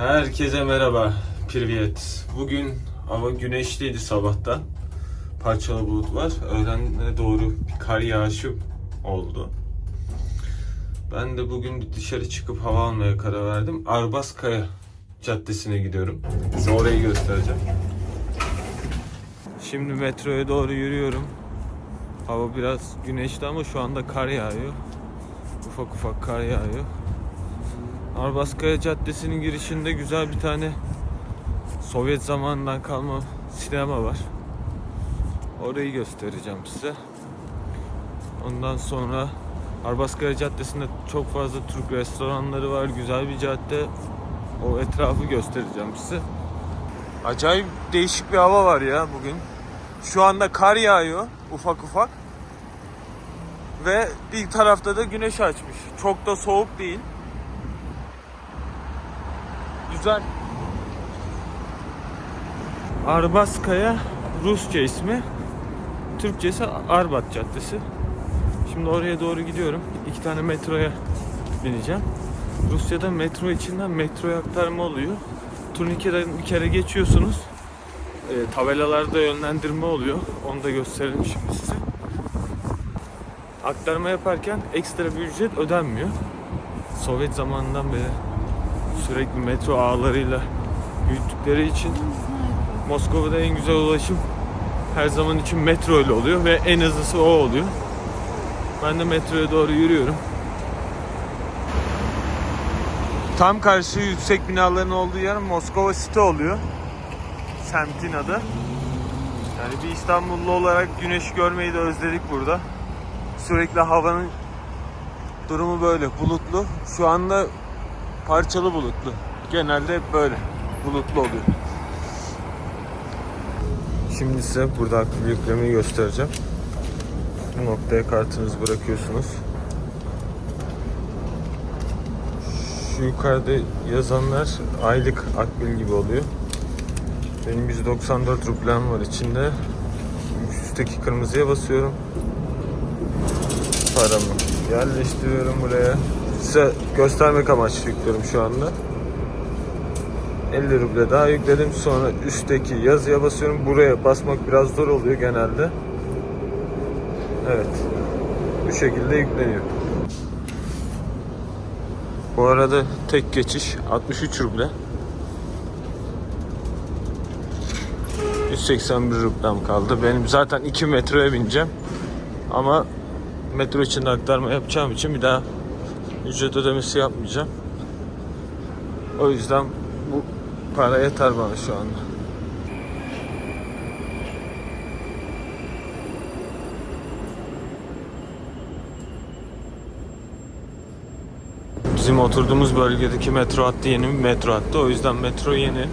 Herkese merhaba. Privyet. Bugün hava güneşliydi sabahtan. Parçalı bulut var. Öğlene doğru bir kar yağışı oldu. Ben de bugün dışarı çıkıp hava almaya karar verdim. Arbaskaya Caddesi'ne gidiyorum. Size orayı göstereceğim. Şimdi metroya doğru yürüyorum. Hava biraz güneşli ama şu anda kar yağıyor. Ufak ufak kar yağıyor. Arbaskaya Caddesi'nin girişinde güzel bir tane Sovyet zamanından kalma sinema var. Orayı göstereceğim size. Ondan sonra Arbaskaya Caddesi'nde çok fazla Türk restoranları var. Güzel bir cadde. O etrafı göstereceğim size. Acayip değişik bir hava var ya bugün. Şu anda kar yağıyor ufak ufak. Ve bir tarafta da güneş açmış. Çok da soğuk değil. Güzel. Arbaskaya Rusça ismi. Türkçesi Arbat Caddesi. Şimdi oraya doğru gidiyorum. İki tane metroya bineceğim. Rusya'da metro içinden metroya aktarma oluyor. Turnikeden bir kere geçiyorsunuz. E, tabelalarda yönlendirme oluyor. Onu da gösterelim şimdi size. Aktarma yaparken ekstra bir ücret ödenmiyor. Sovyet zamanından beri sürekli metro ağlarıyla büyüttükleri için Moskova'da en güzel ulaşım her zaman için metro ile oluyor ve en hızlısı o oluyor. Ben de metroya doğru yürüyorum. Tam karşı yüksek binaların olduğu yer Moskova City oluyor. Semtin adı. Yani bir İstanbullu olarak güneş görmeyi de özledik burada. Sürekli havanın durumu böyle bulutlu. Şu anda parçalı bulutlu. Genelde böyle bulutlu oluyor. Şimdi size burada aktif yüklemeyi göstereceğim. Bu noktaya kartınızı bırakıyorsunuz. Şu yukarıda yazanlar aylık akbil gibi oluyor. Benim 194 rublem var içinde. Üstteki kırmızıya basıyorum. Paramı yerleştiriyorum buraya. Size göstermek amaçlı yüklüyorum şu anda. 50 ruble daha yükledim. Sonra üstteki yazıya basıyorum. Buraya basmak biraz zor oluyor genelde. Evet. Bu şekilde yükleniyor. Bu arada tek geçiş 63 ruble. 181 rublem kaldı. Benim zaten 2 metroya bineceğim. Ama metro içinde aktarma yapacağım için bir daha ücret ödemesi yapmayacağım. O yüzden bu para yeter bana şu anda. Bizim oturduğumuz bölgedeki metro hattı yeni bir metro hattı. O yüzden metro yeni.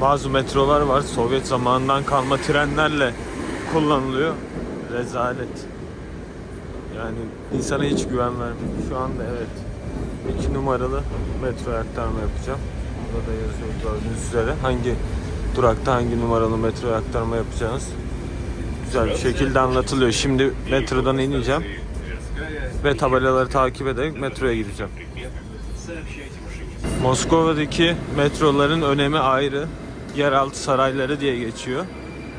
Bazı metrolar var. Sovyet zamanından kalma trenlerle kullanılıyor. Rezalet. Yani insana hiç güven vermiyor. Şu anda evet. 2 numaralı metro aktarma yapacağım. Burada da yazıyor gördüğünüz üzere. Hangi durakta hangi numaralı metro aktarma yapacağınız güzel bir şekilde anlatılıyor. Şimdi metrodan ineceğim ve tabelaları takip ederek metroya gideceğim. Moskova'daki metroların önemi ayrı. Yeraltı sarayları diye geçiyor.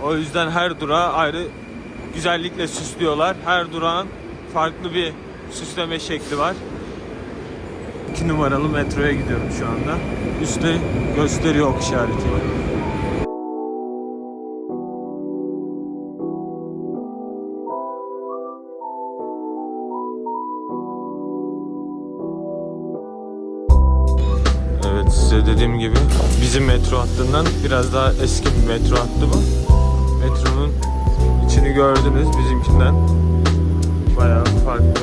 O yüzden her durağı ayrı güzellikle süslüyorlar. Her durağın farklı bir süsleme şekli var. 2 numaralı metroya gidiyorum şu anda. Üstte gösteriyor ok işareti. Evet size dediğim gibi bizim metro hattından biraz daha eski bir metro hattı bu. Metronun içini gördünüz bizimkinden. Bayağı farklı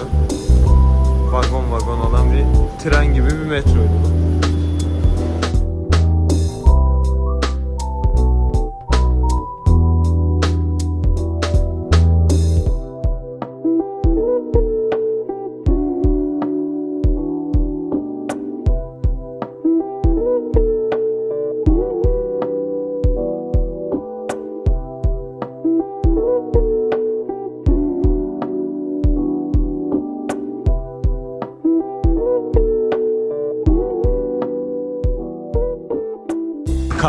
vagon vagon olan bir tren gibi bir metroydu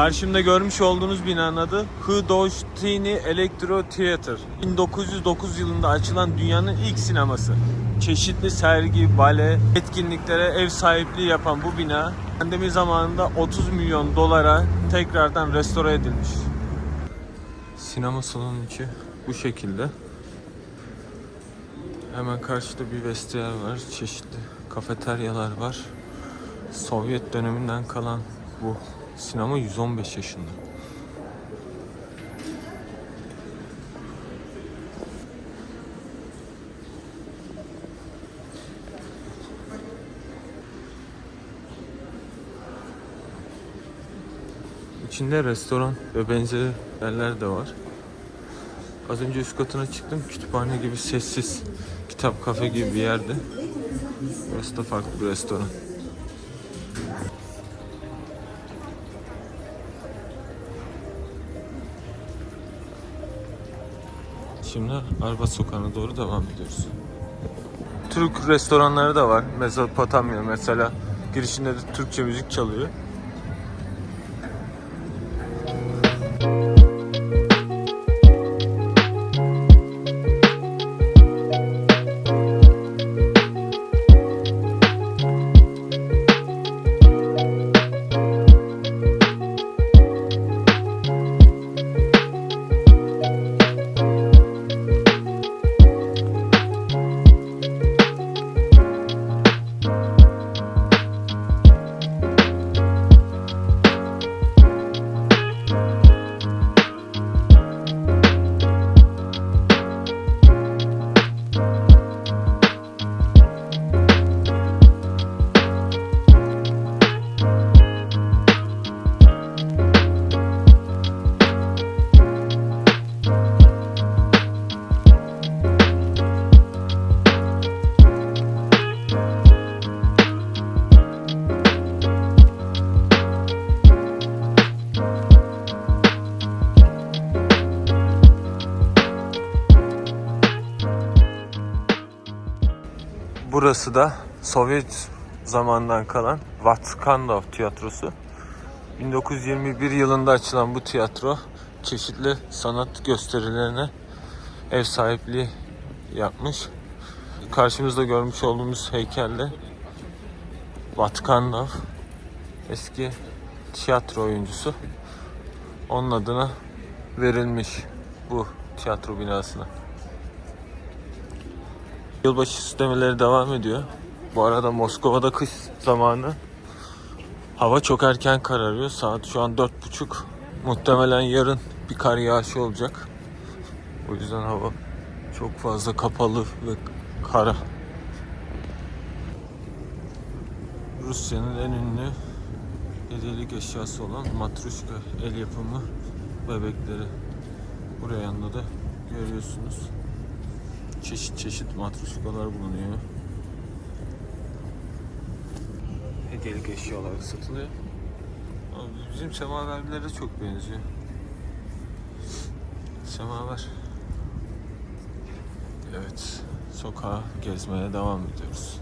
Karşımda görmüş olduğunuz binanın adı Hıdoştini Elektro Theater. 1909 yılında açılan dünyanın ilk sineması. Çeşitli sergi, bale, etkinliklere ev sahipliği yapan bu bina pandemi zamanında 30 milyon dolara tekrardan restore edilmiş. Sinema salonu içi bu şekilde. Hemen karşıda bir vestiyer var. Çeşitli kafeteryalar var. Sovyet döneminden kalan bu sinema 115 yaşında. İçinde restoran ve benzeri yerler de var. Az önce üst katına çıktım. Kütüphane gibi sessiz, kitap kafe gibi bir yerde. Burası da farklı bir restoran. Şimdi Arba Sokağı'na doğru devam ediyoruz. Türk restoranları da var. Mezopotamya mesela. Girişinde de Türkçe müzik çalıyor. Burası da Sovyet zamandan kalan Vatkandov tiyatrosu. 1921 yılında açılan bu tiyatro çeşitli sanat gösterilerine ev sahipliği yapmış. Karşımızda görmüş olduğumuz heykelde Vatkandov eski tiyatro oyuncusu. Onun adına verilmiş bu tiyatro binasına. Yılbaşı süslemeleri devam ediyor. Bu arada Moskova'da kış zamanı. Hava çok erken kararıyor. Saat şu an dört buçuk. Muhtemelen yarın bir kar yağışı olacak. O yüzden hava çok fazla kapalı ve kara. Rusya'nın en ünlü hediyelik eşyası olan matruşka el yapımı bebekleri. Buraya yanında da görüyorsunuz çeşit çeşit matruşkalar bulunuyor. Hediyelik eşya satılıyor. Ama bizim semaverlere çok benziyor. Semaver. Evet, sokağa gezmeye devam ediyoruz.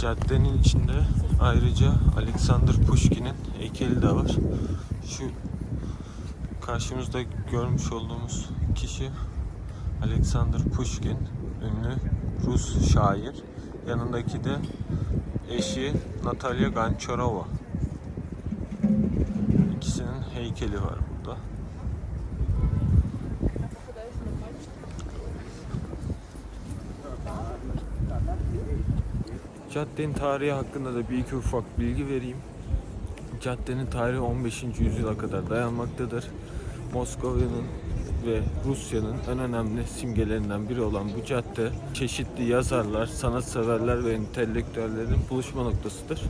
Caddenin içinde ayrıca Alexander Pushkin'in heykeli de var. Şu karşımızda görmüş olduğumuz kişi Alexander Pushkin, ünlü Rus şair. Yanındaki de eşi Natalya Goncharova. İkisinin heykeli var burada. Caddenin tarihi hakkında da bir iki ufak bilgi vereyim. Caddenin tarihi 15. yüzyıla kadar dayanmaktadır. Moskova'nın ve Rusya'nın en önemli simgelerinden biri olan bu cadde çeşitli yazarlar, sanatseverler ve entelektüellerin buluşma noktasıdır.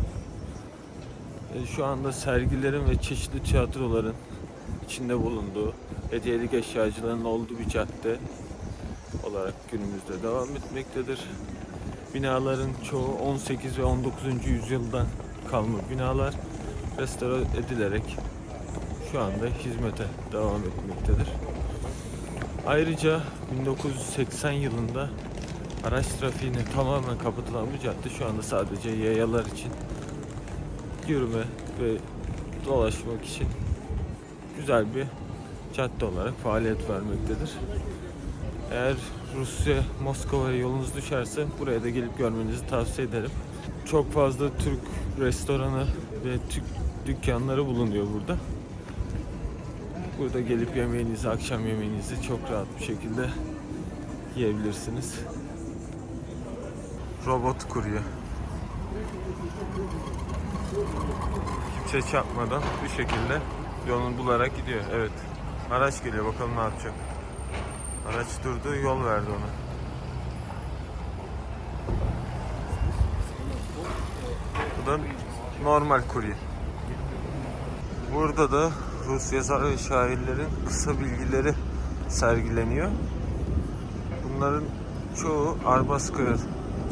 E, Şu anda sergilerin ve çeşitli tiyatroların içinde bulunduğu, hediyelik eşyacıların olduğu bir cadde olarak günümüzde devam etmektedir. Binaların çoğu 18 ve 19. yüzyıldan kalma binalar restore edilerek şu anda hizmete devam etmektedir. Ayrıca 1980 yılında araç trafiğine tamamen kapatılan bu cadde şu anda sadece yayalar için yürüme ve dolaşmak için güzel bir cadde olarak faaliyet vermektedir. Eğer Rusya, Moskova'ya yolunuz düşerse buraya da gelip görmenizi tavsiye ederim. Çok fazla Türk restoranı ve Türk dükkanları bulunuyor burada. Burada gelip yemeğinizi, akşam yemeğinizi çok rahat bir şekilde yiyebilirsiniz. Robot kurye. Kimse çarpmadan bu şekilde yolunu bularak gidiyor. Evet. Araç geliyor bakalım ne yapacak. Araç durdu yol verdi ona. Bu da normal kurye. Burada da Rus yazar ve şairlerin kısa bilgileri sergileniyor. Bunların çoğu Arbaskaya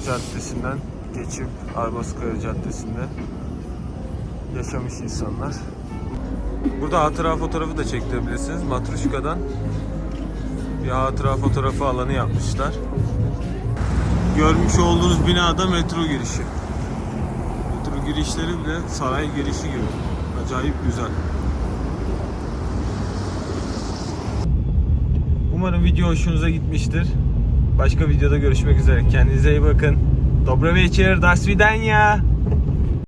Caddesi'nden geçip Arbaskaya Caddesi'nde yaşamış insanlar. Burada hatıra fotoğrafı da çektirebilirsiniz. Matruşka'dan bir hatıra fotoğrafı alanı yapmışlar. Görmüş olduğunuz binada metro girişi. Metro girişleri bile saray girişi gibi. Acayip güzel. Umarım video hoşunuza gitmiştir. Başka videoda görüşmek üzere. Kendinize iyi bakın. Добрый вечер, до свидания.